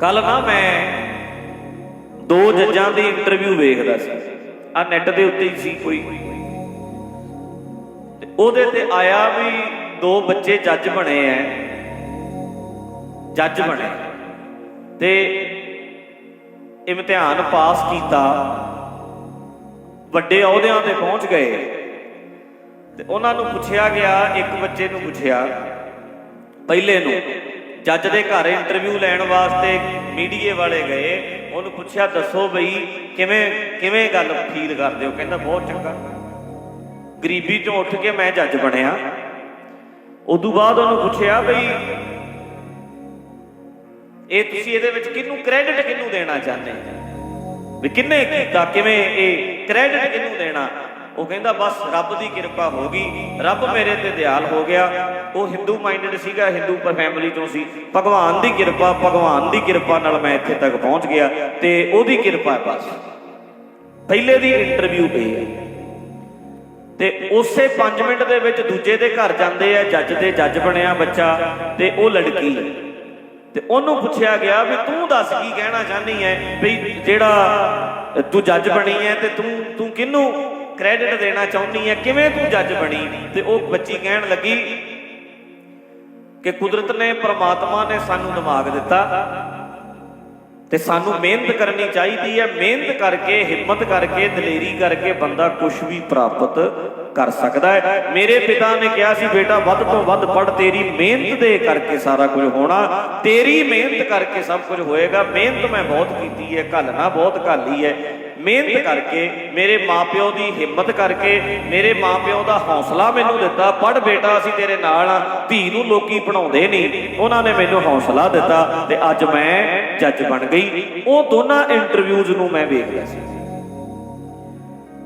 ਕੱਲ ਨਾ ਮੈਂ ਦੋ ਜੱਜਾਂ ਦੀ ਇੰਟਰਵਿਊ ਵੇਖਦਾ ਸੀ। ਆ ਨੈਟ ਦੇ ਉੱਤੇ ਹੀ ਸੀ ਕੋਈ। ਤੇ ਉਹਦੇ ਤੇ ਆਇਆ ਵੀ ਦੋ ਬੱਚੇ ਜੱਜ ਬਣੇ ਐ। ਜੱਜ ਬਣੇ। ਤੇ ਇਮਤਿਹਾਨ ਪਾਸ ਕੀਤਾ। ਵੱਡੇ ਅਹੁਦਿਆਂ ਤੇ ਪਹੁੰਚ ਗਏ। ਤੇ ਉਹਨਾਂ ਨੂੰ ਪੁੱਛਿਆ ਗਿਆ ਇੱਕ ਬੱਚੇ ਨੂੰ ਪੁੱਛਿਆ ਪਹਿਲੇ ਨੂੰ। ਜੱਜ ਦੇ ਘਰ ਇੰਟਰਵਿਊ ਲੈਣ ਵਾਸਤੇ ਮੀਡੀਏ ਵਾਲੇ ਗਏ, ਉਹਨੂੰ ਪੁੱਛਿਆ, ਦੱਸੋ ਬਈ, ਕਿਵੇਂ ਕਿਵੇਂ ਗੱਲ ਫੀਲ ਕਰਦੇ ਹੋ? ਕਹਿੰਦਾ, ਬਹੁਤ ਚੰਗਾ। ਗਰੀਬੀ ਤੋਂ ਉੱਠ ਕੇ ਮੈਂ ਜੱਜ ਬਣਿਆ। ਉਦੋਂ ਬਾਅਦ ਉਹਨੂੰ ਪੁੱਛਿਆ, ਬਈ, ਇਹ ਤੁਸੀਂ ਇਹਦੇ ਵਿੱਚ ਕਿਹਨੂੰ ਕ੍ਰੈਡਿਟ ਕਿਹਨੂੰ ਦੇਣਾ ਚਾਹੁੰਦੇ ਹੋ? ਵੀ ਕਿੰਨੇ ਕੀਤਾ, ਕਿਵੇਂ ਇਹ ਕ੍ਰੈਡਿਟ ਕਿਹਨੂੰ ਦੇਣਾ? ਉਹ ਕਹਿੰਦਾ, ਬਸ ਰੱਬ ਦੀ ਕਿਰਪਾ ਹੋ ਗਈ। ਰੱਬ ਮੇਰੇ ਤੇ ਦਿਆਲ ਹੋ ਗਿਆ। ਉਹ ਹਿੰਦੂ ਮਾਈਂਡਡ ਸੀਗਾ ਹਿੰਦੂ ਪਰ ਫੈਮਿਲੀ ਤੋਂ ਸੀ। ਭਗਵਾਨ ਦੀ ਕਿਰਪਾ, ਭਗਵਾਨ ਦੀ ਕਿਰਪਾ ਨਾਲ ਮੈਂ ਇੱਥੇ ਤੱਕ ਪਹੁੰਚ ਗਿਆ ਤੇ ਉਹਦੀ ਕਿਰਪਾ ਹੈ ਬਸ। ਪਹਿਲੇ ਦੀ ਇੰਟਰਵਿਊ ਪਈ ਹੈ। ਤੇ ਉਸੇ 5 ਮਿੰਟ ਦੇ ਵਿੱਚ ਦੂਜੇ ਦੇ ਘਰ ਜਾਂਦੇ ਆ, ਜੱਜ ਦੇ ਜੱਜ ਬਣਿਆ ਬੱਚਾ ਤੇ ਉਹ ਲੜਕੀ। ਤੇ ਉਹਨੂੰ ਪੁੱਛਿਆ ਗਿਆ ਵੀ ਤੂੰ ਦੱਸ ਕੀ ਕਹਿਣਾ ਚਾਹਨੀ ਹੈ ਵੀ ਜਿਹੜਾ ਤੂੰ ਜੱਜ ਬਣੀ ਹੈ ਤੇ ਤੂੰ ਤੂੰ ਕਿਹਨੂੰ ਕ੍ਰੈਡਿਟ ਦੇਣਾ ਚਾਹੁੰਦੀ ਹੈ ਕਿਵੇਂ ਤੂੰ ਜੱਜ ਬਣੀ? ਤੇ ਉਹ ਬੱਚੀ ਕਹਿਣ ਲੱਗੀ ਕਿ ਕੁਦਰਤ ਨੇ, ਪਰਮਾਤਮਾ ਨੇ ਸਾਨੂੰ ਦਿਮਾਗ ਦਿੱਤਾ ਤੇ ਸਾਨੂੰ ਮਿਹਨਤ ਕਰਨੀ ਚਾਹੀਦੀ ਹੈ ਮਿਹਨਤ ਕਰਕੇ, ਹਿੰਮਤ ਕਰਕੇ, ਦਲੇਰੀ ਕਰਕੇ ਬੰਦਾ ਕੁਝ ਵੀ ਪ੍ਰਾਪਤ ਕਰ ਸਕਦਾ ਹੈ ਮੇਰੇ ਪਿਤਾ ਨੇ ਕਿਹਾ ਸੀ, ਬੇਟਾ, ਵੱਧ ਤੋਂ ਵੱਧ ਪੜ ਤੇਰੀ ਮਿਹਨਤ ਦੇ ਕਰਕੇ ਸਾਰਾ ਕੁਝ ਹੋਣਾ। ਤੇਰੀ ਮਿਹਨਤ ਕਰਕੇ ਸਭ ਕੁਝ ਹੋਏਗਾ। ਮਿਹਨਤ ਮੈਂ ਬਹੁਤ ਕੀਤੀ ਹੈ ਘੱਲਣਾ ਬਹੁਤ ਘਾਲੀ ਹੈ ਮਿਹਨਤ ਕਰਕੇ, ਮੇਰੇ ਮਾਪਿਓ ਦੀ ਹਿੰਮਤ ਕਰਕੇ, ਮੇਰੇ ਮਾਪਿਓ ਦਾ ਹੌਸਲਾ ਮੈਨੂੰ ਦਿੱਤਾ ਪੜ ਬੇਟਾ ਅਸੀਂ ਤੇਰੇ ਨਾਲ ਆ, ਧੀ ਨੂੰ ਲੋਕੀ ਬਣਾਉਂਦੇ ਨਹੀਂ ਉਹਨਾਂ ਨੇ ਮੈਨੂੰ ਹੌਸਲਾ ਦਿੱਤਾ ਤੇ ਅੱਜ ਮੈਂ ਜੱਜ ਬਣ ਗਈ। ਉਹ ਦੋਨਾਂ ਇੰਟਰਵਿਊਜ਼ ਨੂੰ ਮੈਂ ਵੇਖ ਲਿਆ ਸੀ।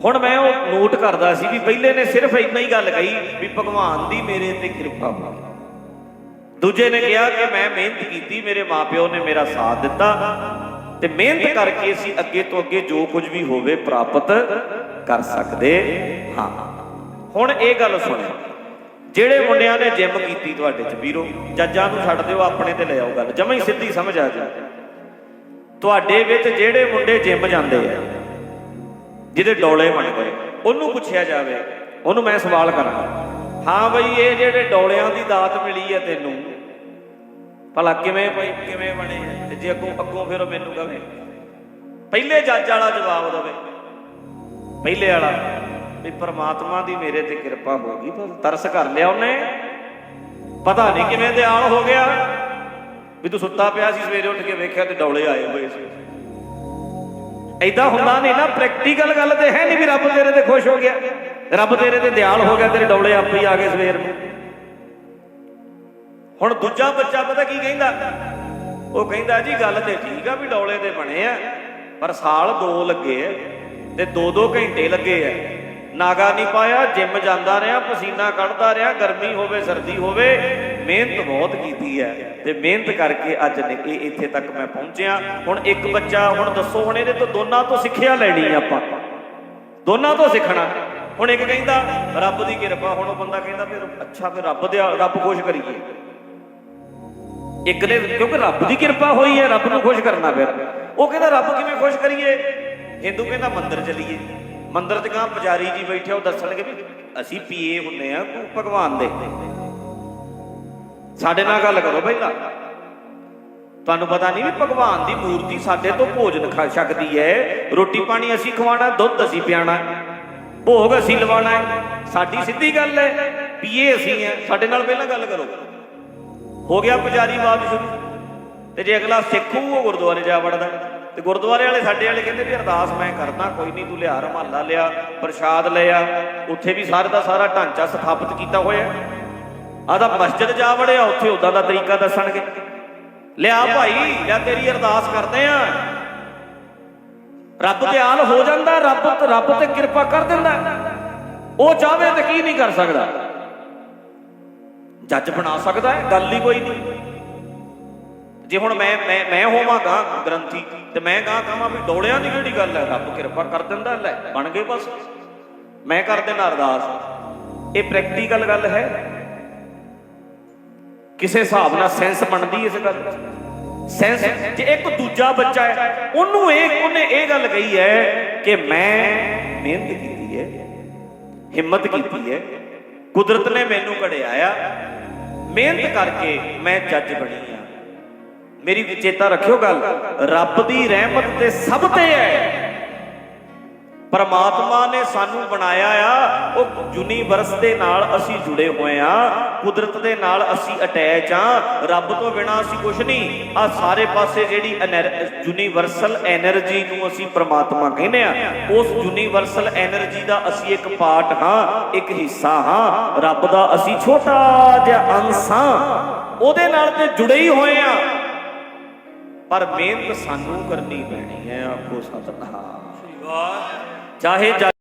ਹੁਣ ਮੈਂ ਉਹ ਨੋਟ ਕਰਦਾ ਸੀ ਵੀ ਪਹਿਲੇ ਨੇ ਸਿਰਫ ਇੰਨਾ ਹੀ ਗੱਲ ਕਹੀ ਵੀ ਭਗਵਾਨ ਦੀ ਮੇਰੇ ਤੇ ਕਿਰਪਾ ਹੋ ਦੂਜੇ ਨੇ ਕਿਹਾ ਕਿ ਮੈਂ ਮਿਹਨਤ ਕੀਤੀ, ਮੇਰੇ ਮਾਪਿਓ ਨੇ ਮੇਰਾ ਸਾਥ ਦਿੱਤਾ। ਤੇ ਮਿਹਨਤ ਕਰਕੇ ਅਸੀਂ ਅੱਗੇ ਤੋਂ ਅੱਗੇ ਜੋ ਕੁਝ ਵੀ ਹੋਵੇ ਪ੍ਰਾਪਤ ਕਰ ਸਕਦੇ ਹਾਂ। ਹੁਣ ਇਹ ਗੱਲ ਸੁਣੋ। ਜਿਹੜੇ ਮੁੰਡਿਆਂ ਨੇ ਜਿਮ ਕੀਤੀ ਤੁਹਾਡੇ ਚ ਵੀਰੋ ਜੱਜਾਂ ਨੂੰ ਛੱਡ ਦਿਓ ਆਪਣੇ ਤੇ ਲੈ ਆਓ ਗੱਲ। ਜਮਾਂ ਹੀ ਸਿੱਧੀ ਸਮਝ ਆ ਜਾ ਤੁਹਾਡੇ ਵਿੱਚ ਜਿਹੜੇ ਮੁੰਡੇ ਜਿਮ ਜਾਂਦੇ ਆ ਜਿਹਦੇ ਡੋਲੇ ਬਣ ਗਏ ਉਹਨੂੰ ਪੁੱਛਿਆ ਜਾਵੇ ਉਹਨੂੰ ਮੈਂ ਸਵਾਲ ਕਰਾਂ। ਹਾਂ ਬਈ ਇਹ ਜਿਹੜੇ ਡੋਲਿਆਂ ਦੀ ਦਾਤ ਮਿਲੀ ਹੈ ਤੈਨੂੰ ਭਲਾ ਕਿਵੇਂ ਬਈ ਕਿਵੇਂ ਬਣੇ ਤੇ ਜੇ ਅੱਗੋਂ ਅੱਗੋਂ ਫਿਰ ਮੈਨੂੰ ਕਹੇ। ਪਹਿਲੇ ਜੱਜ ਵਾਲਾ ਜਵਾਬ ਦੇਵੇ। ਪਹਿਲੇ ਵਾਲਾ। ਵੀ ਪ੍ਰਮਾਤਮਾ ਦੀ ਮੇਰੇ ਤੇ ਕਿਰਪਾ ਹੋ ਗਈ, ਪਰ ਤਰਸ ਕਰ ਲਿਆ ਉਹਨੇ। ਪਤਾ ਨਹੀਂ ਕਿਵੇਂ ਦਿਆਲ ਹੋ ਗਿਆ। ਵੀ ਤੂੰ ਸੁੱਤਾ ਪਿਆ ਸੀ, ਸਵੇਰੇ ਉੱਠ ਕੇ ਵੇਖਿਆ ਤੇ ਡੌਲੇ ਆਏ ਹੋਏ ਸੀ। ਐਦਾਂ ਹੁੰਦਾ ਨਹੀਂ ਨਾ ਪ੍ਰੈਕਟੀਕਲ ਗੱਲ ਤੇ ਹੈ ਨਹੀਂ ਵੀ ਰੱਬ ਤੇਰੇ ਤੇ ਖੁਸ਼ ਹੋ ਗਿਆ। ਰੱਬ ਤੇਰੇ ਤੇ ਦਿਆਲ ਹੋ ਗਿਆ, ਤੇਰੇ ਡੌਲੇ ਆਪੇ ਹੀ ਆ ਗਏ ਸਵੇਰ ਨੂੰ। ਹੁਣ ਦੂਜਾ ਬੱਚਾ ਪਤਾ ਕੀ ਕਹਿੰਦਾ? ਉਹ ਕਹਿੰਦਾ ਜੀ ਗੱਲ ਤੇ ਠੀਕ ਆ ਵੀ ਡੌਲੇ ਦੇ ਬਣੇ ਆ, ਪਰ ਸਾਲ ਦੋ ਲੱਗੇ ਆ ਤੇ ਦੋ ਦੋ ਘੰਟੇ ਲੱਗੇ ਆ। ਨਾਗਾ ਨਹੀਂ ਪਾਇਆ, ਜਿਮ ਜਾਂਦਾ ਰਿਹਾ, ਪਸੀਨਾ ਕੱਢਦਾ ਰਿਹਾ, ਗਰਮੀ ਹੋਵੇ, ਸਰਦੀ ਹੋਵੇ, ਮਿਹਨਤ ਬਹੁਤ ਕੀਤੀ ਹੈ ਤੇ ਮਿਹਨਤ ਕਰਕੇ ਅੱਜ ਨੇ ਇਹ ਇੱਥੇ ਤੱਕ ਮੈਂ ਪਹੁੰਚਿਆ। ਹੁਣ ਇੱਕ ਬੱਚਾ, ਹੁਣ ਦੱਸੋ, ਹੁਣ ਇਹਦੇ ਤੋਂ ਦੋਨਾਂ ਤੋਂ ਸਿੱਖਿਆ ਲੈਣੀ ਆਪਾਂ। ਦੋਨਾਂ ਤੋਂ ਸਿੱਖਣਾ। ਹੁਣ ਇੱਕ ਕਹਿੰਦਾ, ਰੱਬ ਦੀ ਕਿਰਪਾ। ਹੁਣ ਉਹ ਬੰਦਾ ਕਹਿੰਦਾ, ਫਿਰ ਅੱਛਾ, ਫਿਰ ਰੱਬ ਦੇ ਰੱਬ ਖੁਸ਼ ਕਰੀਏ। ਇੱਕ ਨੇ ਕਿਉਂਕਿ ਰੱਬ ਦੀ ਕਿਰਪਾ ਹੋਈ ਹੈ, ਰੱਬ ਨੂੰ ਖੁਸ਼ ਕਰਨਾ ਫਿਰ। ਉਹ ਕਹਿੰਦਾ, ਰੱਬ ਕਿਵੇਂ ਖੁਸ਼ ਕਰੀਏ? ਹਿੰਦੂ ਕਹਿੰਦਾ, ਮੰਦਰ ਚਲੀਏ। ਮੰਦਰ 'ਚ ਕਾਂ ਪੁਜਾਰੀ ਜੀ ਬੈਠੇ ਉਹ ਦੱਸਣਗੇ ਵੀ ਅਸੀਂ ਪੀਏ ਹੁੰਨੇ ਆ ਭਗਵਾਨ ਦੇ। ਸਾਡੇ ਨਾਲ ਗੱਲ ਕਰੋ ਪਹਿਲਾਂ। ਤੁਹਾਨੂੰ ਪਤਾ ਨਹੀਂ ਵੀ ਭਗਵਾਨ ਦੀ ਮੂਰਤੀ ਸਾਡੇ ਤੋਂ ਭੋਜਨ ਖਾ ਸਕਦੀ ਹੈ। ਰੋਟੀ ਪਾਣੀ ਅਸੀਂ ਖਵਾਣਾ ਦੁੱਧ ਅਸੀਂ ਪਿਆਣਾ ਭੋਗ ਅਸੀਂ ਲਵਾਣਾ ਸਾਡੀ ਸਿੱਧੀ ਗੱਲ ਹੈ, ਪੀਏ ਅਸੀਂ ਹੈ ਸਾਡੇ ਨਾਲ ਪਹਿਲਾਂ ਗੱਲ ਕਰੋ। ਹੋ ਗਿਆ ਪੁਜਾਰੀ ਬਾਤ ਸ਼ੁਰੂ। ਤੇ ਜੇ ਅਗਲਾ ਸਿੱਖੂ ਉਹ ਗੁਰਦੁਆਰੇ ਜਾ ਵੜਦਾ। ਤੇ ਗੁਰਦੁਆਰੇ ਵਾਲੇ ਸਾਡੇ ਵਾਲੇ ਕਹਿੰਦੇ ਵੀ ਅਰਦਾਸ ਮੈਂ ਕਰਦਾ, ਕੋਈ ਨਹੀਂ ਤੂੰ ਲਿਆ ਰਮਾਲਾ ਲਿਆ, ਪ੍ਰਸ਼ਾਦ ਲਿਆ। ਉੱਥੇ ਵੀ ਸਾਰੇ ਦਾ ਸਾਰਾ ਢਾਂਚਾ ਸਥਾਪਿਤ ਕੀਤਾ ਹੋਇਆ ਆਦਾ ਮਸਜਿਦ ਜਾ ਵੜਿਆ, ਉੱਥੇ ਉਦਾਂ ਦਾ ਤਰੀਕਾ ਦੱਸਣਗੇ। ਲਿਆ ਭਾਈ ਜਾਂ ਤੇਰੀ ਅਰਦਾਸ ਕਰਦੇ ਆ। ਰੱਬ ਤੇ ਦਿਆਲ ਹੋ ਜਾਂਦਾ, ਰੱਬ ਰੱਬ ਤੇ ਕਿਰਪਾ ਕਰ ਦਿੰਦਾ। ਉਹ ਚਾਹਵੇ ਤੇ ਕੀ ਨਹੀਂ ਕਰ ਸਕਦਾ। ਜੱਜ ਬਣਾ ਸਕਦਾ ਹੈ? ਗੱਲ ਹੀ ਕੋਈ ਨਹੀਂ। ਜੇ ਹੁਣ ਮੈਂ ਮੈਂ ਮੈਂ ਹੋਵਾਂਗਾ ਗ੍ਰੰਥੀ, ਤੇ ਮੈਂ ਗਾਂ ਕਹਾਂ ਵੀ ਡੋਲਿਆਂ ਦੀ ਕਿਹੜੀ ਗੱਲ ਹੈ? ਰੱਬ ਕਿਰਪਾ ਕਰ ਦਿੰਦਾ ਲੈ, ਬਣ ਗਏ ਬਸ। ਮੈਂ ਕਰ ਦੇਣਾ ਅਰਦਾਸ। ਇਹ ਪ੍ਰੈਕਟੀਕਲ ਗੱਲ ਹੈ। ਕਿਸੇ ਹਿਸਾਬ ਨਾਲ ਸੈਂਸ ਬਣਦੀ ਇਸ ਗੱਲ ਸੈਂਸ ਜੇ ਇੱਕ ਦੂਜਾ ਬੱਚਾ ਹੈ, ਉਹਨੂੰ ਇਹ ਉਹਨੇ ਇਹ ਗੱਲ ਕਹੀ ਹੈ ਕਿ ਮੈਂ ਮਿਹਨਤ ਕੀਤੀ ਹੈ, ਹਿੰਮਤ ਕੀਤੀ ਹੈ, ਕੁਦਰਤ ਨੇ ਮੈਨੂੰ ਘੜਿਆ ਆ ਮਿਹਨਤ ਕਰਕੇ ਮੈਂ ਜੱਜ ਬਣੀ ਆ। ਮੇਰੀ ਚੇਤਾ ਰੱਖਿਓ ਗੱਲ, ਰੱਬ ਦੀ ਰਹਿਮਤ ਤੇ ਸਭ ਤੇ ਹੈ। ਪਰਮਾਤਮਾ ਨੇ ਸਾਨੂੰ ਬਣਾਇਆ ਆ, ਉਹ ਯੂਨੀਵਰਸ ਦੇ ਨਾਲ ਅਸੀਂ ਜੁੜੇ ਹੋਏ ਆ, ਕੁਦਰਤ ਦੇ ਨਾਲ ਅਸੀਂ ਅਟੈਚ ਆ, ਰੱਬ ਤੋਂ ਬਿਨਾਂ ਅਸੀਂ ਕੁਝ ਨਹੀਂ ਆ ਸਾਰੇ ਪਾਸੇ ਜਿਹੜੀ ਯੂਨੀਵਰਸਲ એનર્ਜੀ ਨੂੰ ਅਸੀਂ ਪਰਮਾਤਮਾ ਕਹਿੰਦੇ ਆ, ਉਸ ਯੂਨੀਵਰਸਲ એનર્ਜੀ ਦਾ ਅਸੀਂ ਇੱਕ ਪਾਰਟ ਹਾਂ, ਇੱਕ ਹਿੱਸਾ ਹਾਂ, ਰੱਬ ਦਾ ਅਸੀਂ ਛੋਟਾ ਜਿਹਾ ਅੰਸ਼ ਹਾਂ, ਉਹਦੇ ਨਾਲ ਤੇ ਜੁੜੇ ਹੀ ਹੋਏ ਆ। ਪਰ ਮਿਹਨਤ ਸਾਨੂੰ ਕਰਨੀ ਪੈਣੀ ਹੈ ਆਖੋ ਸਤਨਾਮ। ਵਾਹ ਚਾਹੇ ਜੱਗ